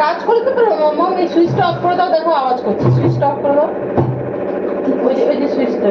কাজ করতে পারো মাম এই সুইচটা অফ করে দাও দেখো আওয়াজ করছে সুইচটা অফ করে দাও ওই যে ওই যে সুইচটা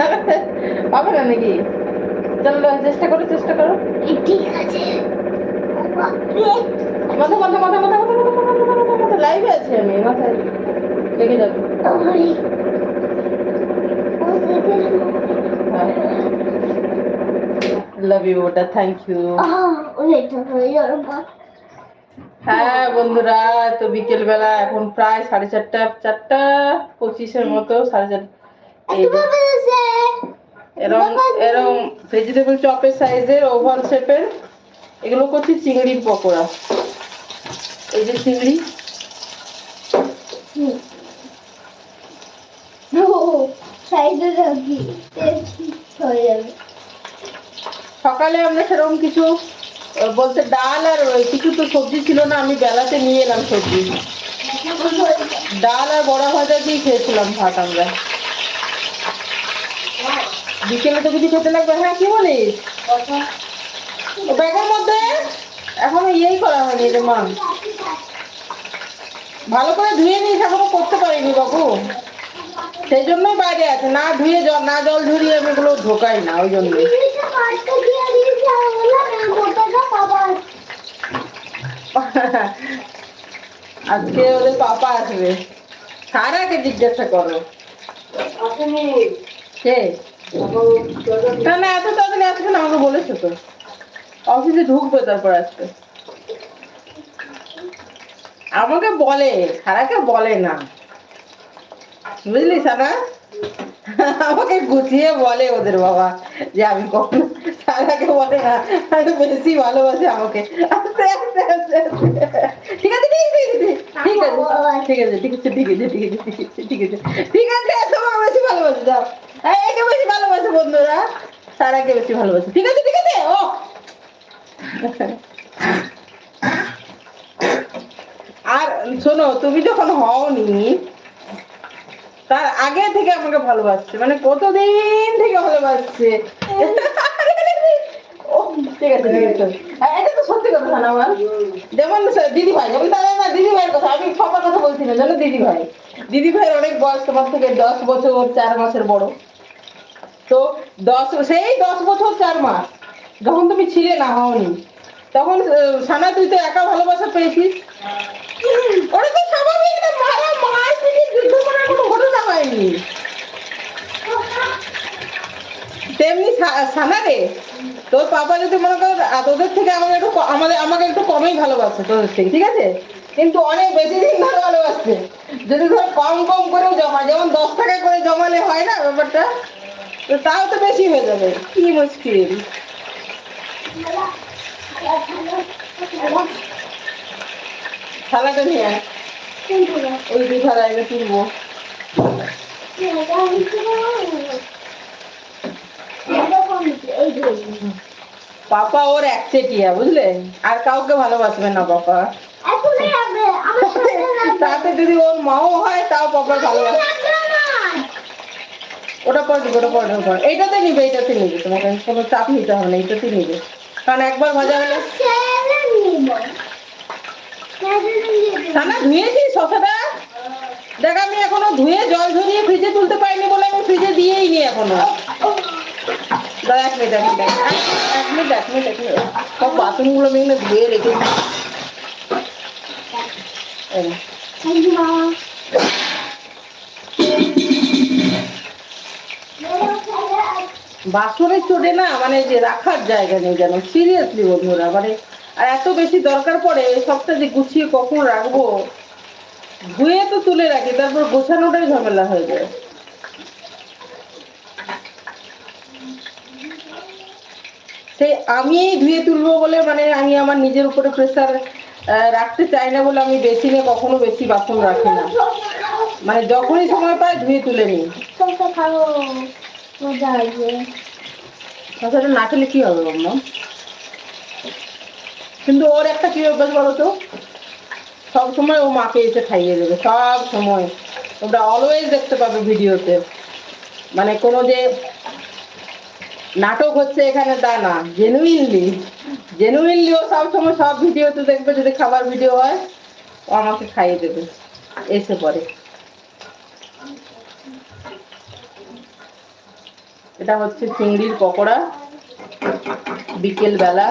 না পাবে না নাকি চলো চেষ্টা করো চেষ্টা করো ঠিক আছে মাথা মাথা মাথা মাথা মাথা মাথা মাথা মাথা মাথা মাথা লাইভে আছি আমি মাথায় লেগে যাবে লাভ ইউ ওটা থ্যাংক ইউ আহ ওরে তো হয়ে বন্ধুরা তো বিকেল বেলা এখন প্রায় সাড়ে চারটা চারটা পঁচিশের মতো সাড়ে চার এই যে বাবা আছে এরম এরম ভেজিটেবল চপের সাইজের ওভাল শেপের এগুলো করছি চিংড়ির পকোড়া। এই যে চিংড়ি। সকালে আমরা সেরকম কিছু বলতে ডাল আর কিছু তো সবজি ছিল না, আমি বেলাতে নিয়ে এলাম সবজি। ডাল আর বড়া ভাজা দিয়ে খেয়েছিলাম ভাত আমরা। বিকেলে তো কিছু খেতে লাগবে হ্যাঁ কি বলিস? ব্যাগের মধ্যে? এখনও ইয়েই করা হয়নি রে মা। ভালো করে ধুয়ে নিস এখনও করতে পারিনি বাবু। সেই জন্যই বাইরে আছে, না ধুয়ে জল, না জল ঝরিয়ে আমি এগুলো ঢোকাই না, ওই জন্যই ইংলিশে পাঁচটা দিয়ে দিয়েছে বললাম এই মোটাটা বাবা আজকে ওদের পাপা আসবে। সারাকে জিজ্ঞাসা করো। কে? না না এত তাড়াতাড়ি আসবে না? আমাকে বলেছ তো। অফিসে ঢুকবে তারপর আসবে। আমাকে বলে সারাকে বলে না। বুঝলি সারা? আমাকে গুছিয়ে বলে ওদের বাবা যে আমি কখনো সারাকে বলে না আমি বেশি ভালোবাসে আমাকে আস্তে আস্তে আস্তে। ঠিক আছে ঠিক আছে ঠিক আছে ঠিক আছে ঠিক আছে ঠিক আছে ঠিক আছে ঠিক আছে ঠিক আছে তোমার বেশি ভালোবাসে যাও একে বেশি ভালোবাসে বন্ধুরা সারাকে বেশি ভালোবাসে ঠিক আছে ঠিক আছে ও আর শোনো তুমি যখন হওনি তার আগে থেকে আমাকে ভালোবাসছে মানে কতদিন থেকে ভালোবাসছে ও ঠিক আছে ঠিক আছে এটা তো সত্যি কথা যেমন কথা আমি কথা অনেক বয়স তোমার থেকে দশ বছর চার মাসের তো দশ সেই দশ বছর চার মাস যখন তুমি ছিলে না হওনি তখন সানা তুই তো একা ভালোবাসা পেয়েছিস তো কোনো ঘটনা হয়নি তেমনি সানা রে? তোর পাপা যদি মনে কর তোদের থেকে আমাকে একটু আমাদের, আমাকে একটু কমই ভালোবাসে, তোদের থেকে, ঠিক আছে? কিন্তু অনেক বেশি দিন ধরে ভালোবাসছে। যদি ধর কম কম করেও জমা যেমন দশ টাকা করে জমালে হয় না ব্যাপারটা, তো তাও তো বেশি হয়ে যাবে। কি মুশকিল। থালাটা নিয়ে ওই দুই থালা এনে তুলবো পাপা ওর একচেটিয়া বুঝলে? আর কাউকে ভালোবাসবে না পাপা তাতে যদি ওর মাও হয়, তাও পাপার ভালোবাসবে। ওটা পর দিবে, ওটা পর পর এইটাতে নিবে এইটাতে নিবে। তোমাকে কোনো চাপ নিতে হবে না এইটাতে নিবে। কারণ একবার ভাজা হলে সানা ধুয়েছিস শশাটা দেখ, আমি এখনও ধুয়ে জল ঝরিয়ে ফ্রিজে তুলতে পারিনি বলে আমি ফ্রিজে দিয়েই নি এখনও। দাঁড়া এক মিনিট এক মিনিট এক মিনিট এক মিনিট এক মিনিট সব বাসনগুলো আমি এখানে ধুয়ে রেখে বাসনের চোটে না মানে যে রাখার জায়গা নেই যেন সিরিয়াসলি বন্ধুরা মানে আর এত বেশি দরকার পড়ে সবটা যে গুছিয়ে কখন রাখব ধুয়ে তো তুলে রাখি তারপর গোছানোটাই ঝামেলা হয়ে যায়। সেই আমি ধুয়ে তুলবো বলে মানে আমি আমার নিজের উপরে প্রেসার রাখতে চাই না বলে আমি বেশি বেসিনে কখনো বেশি বাসন রাখি না। মানে যখনই সময় পাই ধুয়ে তুলে নিই। তাছাড়া না খেলে কি হবে মাম্মা কিন্তু ওর একটা কি অভ্যাস বলো তো? সব সময় ও মাকে এসে খাইয়ে দেবে সব সময়। ওটা অলওয়েজ দেখতে পাবে ভিডিওতে। মানে কোনো যে নাটক হচ্ছে এখানে তা না জেনুইনলি জেনুইনলি ও সবসময় সব ভিডিওতে দেখবে যদি খাবার ভিডিও হয়, ও আমাকে খাইয়ে দেবে, এসে পরে এটা হচ্ছে চিংড়ির পকোড়া বিকেল বেলা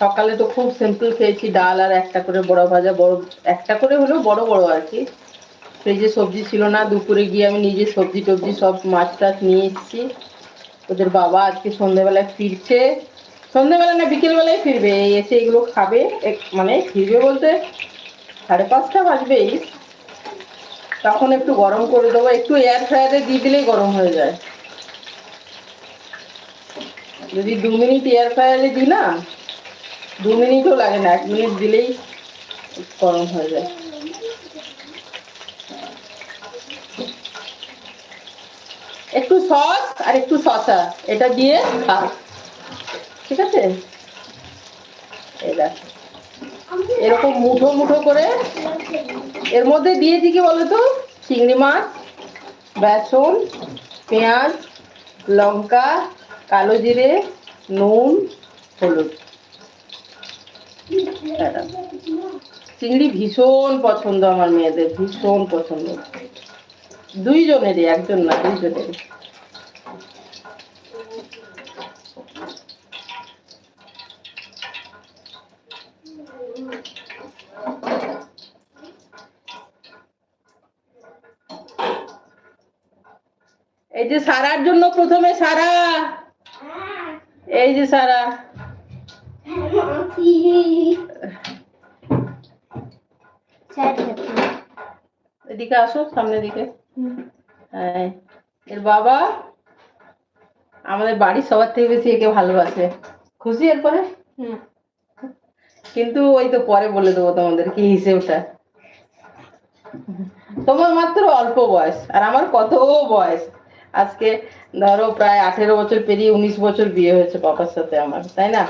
সকালে তো খুব সিম্পল খেয়েছি, ডাল আর একটা করে বড় ভাজা, বড়, একটা করে হলেও বড় বড় আর কি। ফ্রিজে সবজি ছিল না, দুপুরে গিয়ে আমি নিজে সবজি টবজি সব মাছ টাছ নিয়ে এসেছি। ওদের বাবা আজকে সন্ধ্যেবেলায় ফিরছে। সন্ধ্যেবেলা না বিকেলবেলায় ফিরবে এসে এগুলো খাবে মানে ফিরবে বলতে সাড়ে পাঁচটা বাজবেই। তখন একটু গরম করে দেবো, একটু এয়ার ফ্রায়ারে দিয়ে দিলেই গরম হয়ে যায়। যদি দু মিনিট এয়ার ফ্রায়ারে দিই না, দু মিনিটও লাগে না, এক মিনিট দিলেই গরম হয়ে যায়। একটু সস আর একটু শসা। এটা দিয়ে খা ঠিক আছে? এরকম মুঠো মুঠো করে। এর মধ্যে দিয়েছি কি বলতো? চিংড়ি মাছ, বেসন, পেঁয়াজ, লঙ্কা, কালো জিরে, নুন, হলুদ। চিংড়ি ভীষণ পছন্দ আমার মেয়েদের, ভীষণ পছন্দ। দুইজনেরই একজন না দুইজনেরই এই যে সারার জন্য প্রথমে সারা। এই যে সারা। এদিকে আসো সামনের দিকে। এর বাবা আমাদের বাড়ির সবার থেকে বেশি একে ভালোবাসে। খুশি এরপরে? কিন্তু ওই তো পরে বলে দেবো তোমাদের কি হিসেবটা তোমার মাত্র অল্প বয়স আর আমার কত বয়স? আজকে ধরো প্রায় আঠেরো বছর পেরিয়ে উনিশ বছর বিয়ে হয়েছে পাপার সাথে আমার তাই না?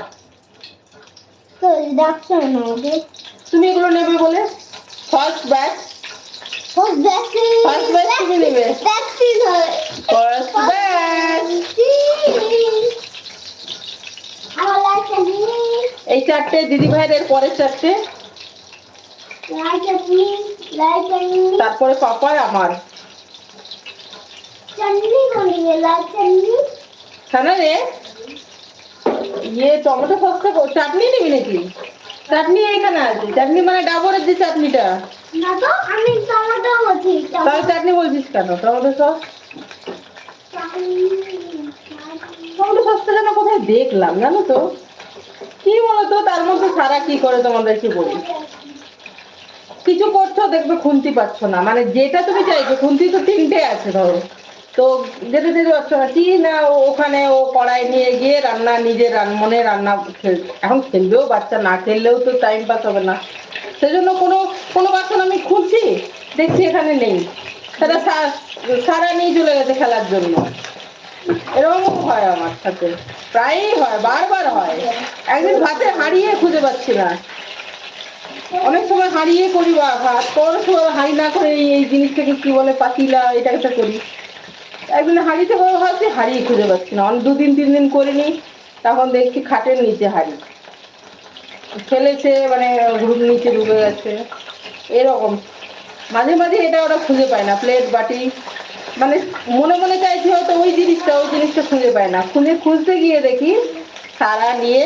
তুমি এগুলো নেবে বলে? First batch first vaccine First batch তুমি নেবে? ভ্যাকসিন হয় ফার্স্ট ব্যাচ আমার লাগছে এই চারটে দিদি পরের চারটে? তারপরে পাপার আমার। রে? ইয়ে টমেটো সসটা কো- চাটনি নিবি নাকি? চাটনি এখানে আছে। চাটনি মানে ডাবরের যে চাটনিটা। দেখলাম, জানো তো? কি বলতো, তার মধ্যে সারা কি করে তোমাদেরকে বলি। কিছু করছ, দেখবে খুন্তি পাচ্ছ না। মানে যেটা তুমি চাইছো, খুন্তি তো তিনটে আছে, ধরো। তো যেতে যেতে পারছ না, কি না ওখানে ও কড়াই নিয়ে গিয়ে রান্না, নিজের রান, মনে রান্না এখন খেলবেও, বাচ্চা না খেললেও তো টাইম পাস হবে না। সেজন্য কোনো কোনো বাসন আমি খুঁজছি দেখছি এখানে নেই। সেটা সারা নিয়ে চলে গেছে খেলার জন্য। এরকম হয় আমার সাথে। প্রায়ই হয়, বারবার হয়। একদিন ভাতে হারিয়ে খুঁজে পাচ্ছি না। অনেক সময় হারিয়ে করি বা ভাত কোনো সময় হাড়ি না করে এই- জিনিসটাকে কি বলে, পাতিলা এটা একটা করি। একদিন হাড়িতে করে ভাবছি, হারিয়ে খুঁজে পাচ্ছি না। অনেক দুদিন তিন দিন করিনি, তখন দেখছি খাটের নিচে হাড়ি ফেলেছে মানে গ্রুপ নিচে ডুবে গেছে। এরকম। মাঝে মাঝে এটা ওরা খুঁজে পায় না, প্লেট, বাটি। মানে মনে মনে চাইছি হয়তো ওই জিনিসটা ওই জিনিসটা খুঁজে পায় না। খুঁজে খুঁজতে গিয়ে দেখি সারা নিয়ে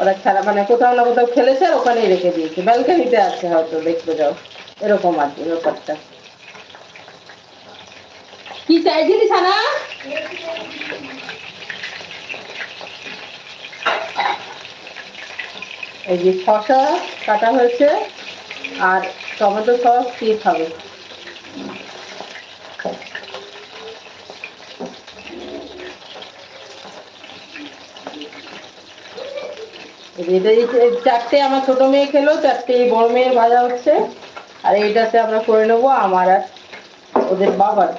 ওরা ছাড়া মানে কোথাও না কোথাও খেলেছে আর ওখানেই রেখে দিয়েছে। ব্যালকানিতে আছে হয়তো, দেখতে যাও। এরকম আর কি ব্যাপারটা। কি চাইছিলি সানা? এই যে শসা কাটা হয়েছে আর টমেটো সস দিয়ে খাবে। চারটে আমার ছোট মেয়ে খেলো, চারটে বড় মেয়ের ভাজা হচ্ছে। আর এইটাতে আমরা করে নেব আমার আর ওদের বাবার।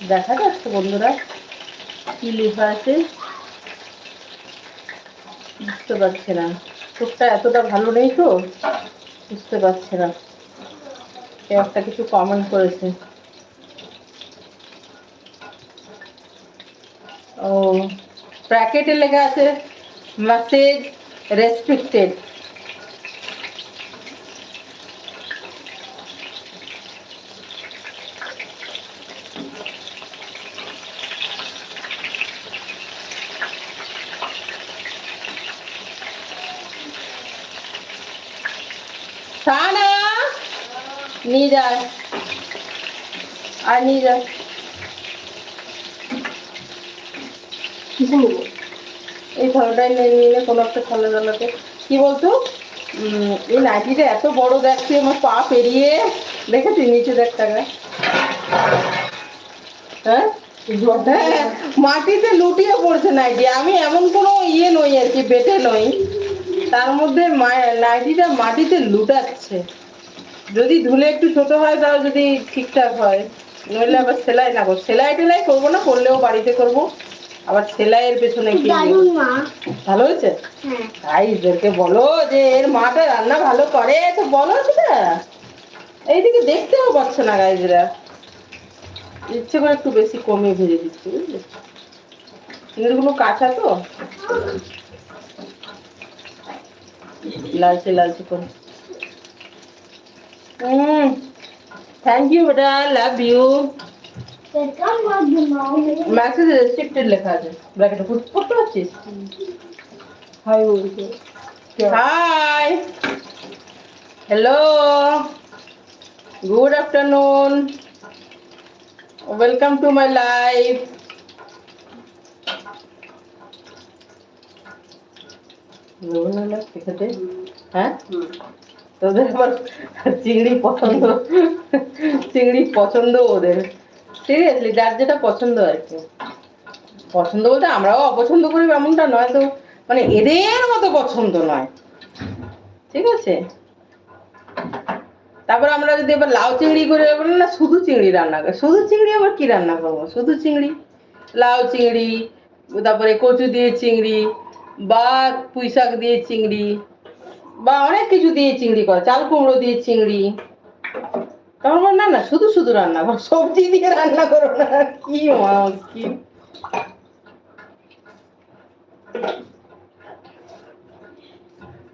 দেখা যাচ্ছে বন্ধুরা, কি লেখা আছে? বুঝতে পারছি না। চোখটা এতটা ভালো নেই তো? বুঝতে পারছি না। কেউ একটা কিছু কমেন্ট করেছে। ও প্যাকেটে লেখা আছে মেসেজ রেসপেক্টেড সানা নিয়ে যায় আর নিয়ে যায় এই থালাটাই নিয়ে কোনো একটা থালা জালাতে কি বলতো? এই নাইটিটা এত বড় দেখছি আমার পা পেরিয়ে। দেখেছি নিচে দেখ টাকা হ্যাঁ? হ্যাঁ, মাটিতে লুটিয়ে পড়ছে নাইটি। আমি এমন কোনো ইয়ে নই আর কি বেটে নই। তার মধ্যে নাইটিটা মাটিতে লুটাচ্ছে। যদি ধুলে একটু ছোট হয় তাও যদি ঠিকঠাক হয়। নইলে আবার সেলাই না করব। সেলাই টেলাই করব না করলেও বাড়িতে করব। আবার সেলাইয়ের পেছনে কি ভালো হয়েছে? হ্যাঁ। তাই এদেরকে বলো যে এর মাটা রান্না ভালো করে তো বলো সেটা। এইদিকে দেখতেও পাচ্ছে না গাইজরা। ইচ্ছে করে একটু বেশি কমিয়ে ভেজে দিচ্ছি বুঝলি? চিংড়িগুলো কাঁচা তো? লালচে লালচে করে। হুম থ্যাংক ইউ বেটা লাভ ইউ দেখলাম বাবু মা ম্যাসেজ রেস্ট্রিক্টেড লেখা আছে ব্র্যাকেটে পড়তে পারছিস হাই বলছে hi hello good afternoon welcome to my life খেতে হ্যাঁ তোদের আবার চিংড়ি পছন্দ? চিংড়ি পছন্দ ওদের। সিরিয়াসলি যার যেটা পছন্দ আর কি। পছন্দ বলতে আমরাও অপছন্দ করি এমনটা নয় তো। মানে এদের মতো পছন্দ নয়। ঠিক আছে? তারপর আমরা যদি এবার লাউ চিংড়ি করে বলি না, শুধু চিংড়ি রান্না করে। শুধু চিংড়ি আবার কি রান্না করব? শুধু চিংড়ি। লাউ চিংড়ি, তারপরে কচু দিয়ে চিংড়ি, বা পুঁই শাক দিয়ে চিংড়ি বা অনেক কিছু দিয়ে চিংড়ি করে চাল কুমড়ো দিয়ে চিংড়ি। তখন বল, না না শুধু শুধু রান্না করো সবজি দিয়ে রান্না করো না কি মা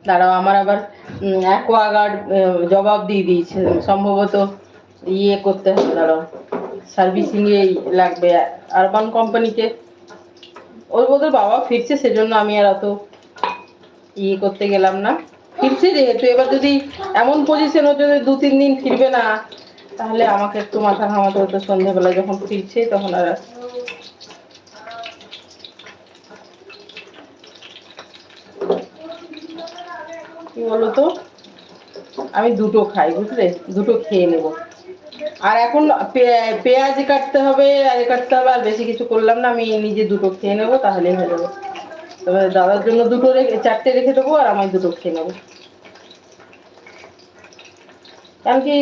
দাঁড়াও আমার আবার অ্যাকোয়াগার্ড জবাব দিয়ে দিয়েছে সম্ভবত ইয়ে করতে হবে দাঁড়াও সার্ভিসিং এ লাগবে আরবান কোম্পানিতে ওর বোধ বাবা ফিরছে সেজন্য আমি আর অত ইয়ে করতে গেলাম না। ফিরছে যেহেতু এবার যদি এমন পজিশন হচ্ছে যে দু, তিন দিন ফিরবে না, তাহলে আমাকে একটু মাথা ঘামাতে হতো সন্ধ্যেবেলা যখন ফিরছে, তখন আর কি বলতো? আমি দুটো খাই, বুঝলে? দুটো খেয়ে নেব। আর এখন পেঁয়াজ কাটতে হবে আর কাটতে হবে, আর বেশি কিছু করলাম না, আমি নিজে দুটো খেয়ে নেব, তাহলেই হয়ে যাবে। তবে দাদার জন্য দুটো রেখে চারটে রেখে দেবো আর আমি দুটো খেয়ে নেব। কারণ কি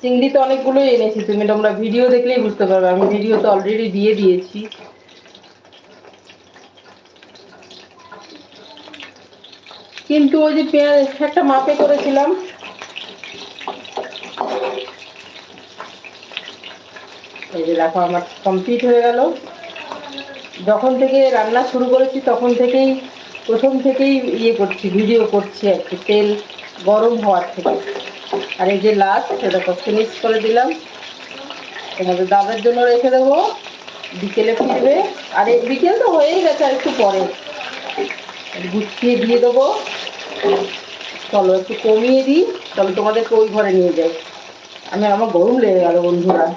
চিংড়ি তো অনেকগুলোই এনেছি, তুমি তোমরা ভিডিও দেখলেই বুঝতে পারবে, আমি ভিডিও তো অলরেডি দিয়ে দিয়েছি। কিন্তু ওই যে পেঁয়াজ, একটা মাপে করেছিলাম। এই যে দেখো আমার কমপ্লিট হয়ে গেল। যখন থেকে রান্না শুরু করেছি, তখন থেকেই প্রথম থেকেই ইয়ে করছি, ভিডিও করছি আর কি, তেল গরম হওয়ার থেকে। আর এই যে লাস্ট সেটা ফিনিশ করে দিলাম। তোমাদের দাদার জন্য রেখে দেবো, বিকেলে ফিরবে। আর এই বিকেল তো হয়েই গেছে আর একটু পরে। গুছিয়ে দিয়ে দেবো। চলো, একটু কমিয়ে দিই। চলো তোমাদেরকে ওই ঘরে নিয়ে যাই। আমি আমার গরম লেগে গেল বন্ধুরা।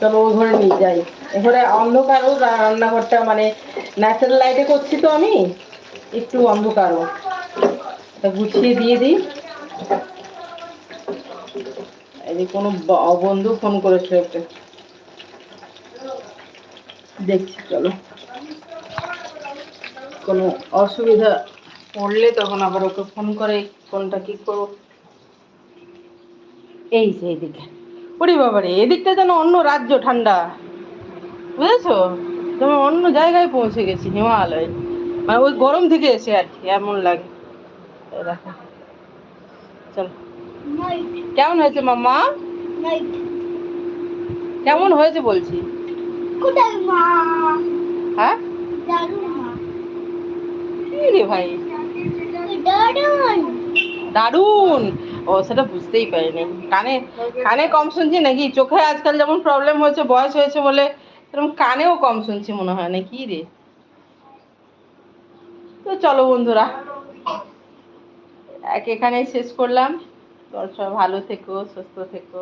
চলো ওই ঘরে নিয়ে যাই। এখানে অন্ধকারও রান্নাঘরটা মানে ন্যাচারাল লাইটে করছি তো আমি, একটু অন্ধকারও গুছিয়ে দিয়ে দিই। এই কোনো বন্ধু ফোন করেছে ওকে। দেখছি, চলো। কোনো অসুবিধা পড়লে তখন আবার ওকে ফোন করে কোনটা কি করব? এই যে এইদিকে ওরে বাবারে এদিকটা যেন অন্য রাজ্য ঠান্ডা। বুঝেছ? তুমি অন্য জায়গায় পৌঁছে গেছি হিমালয়। মানে ওই গরম থেকে এসে আর কি এমন লাগে। দেখো। চল। কেমন হয়েছে মাম্মা কেমন হয়েছে বলছি? হ্যাঁ? ভাই? দারুণ। ও, সেটা বুঝতেই পারিনি। কানে কানে কম শুনছি নাকি? চোখে আজকাল যেমন প্রবলেম হয়েছে, বয়স হয়েছে বলে সেরকম কানেও কম শুনছি মনে হয় না, কি রে? তো চলো বন্ধুরা, এক এখানেই শেষ করলাম। তোর সব ভালো থেকো, সুস্থ থেকো,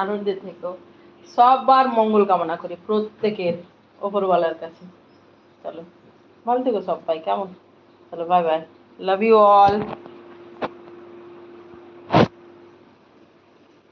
আনন্দে থেকো। সববার মঙ্গল কামনা করি প্রত্যেকের ওপরওয়ালার কাছে। চলো, ভালো থেকো সবাই, কেমন? চলো bye bye love you all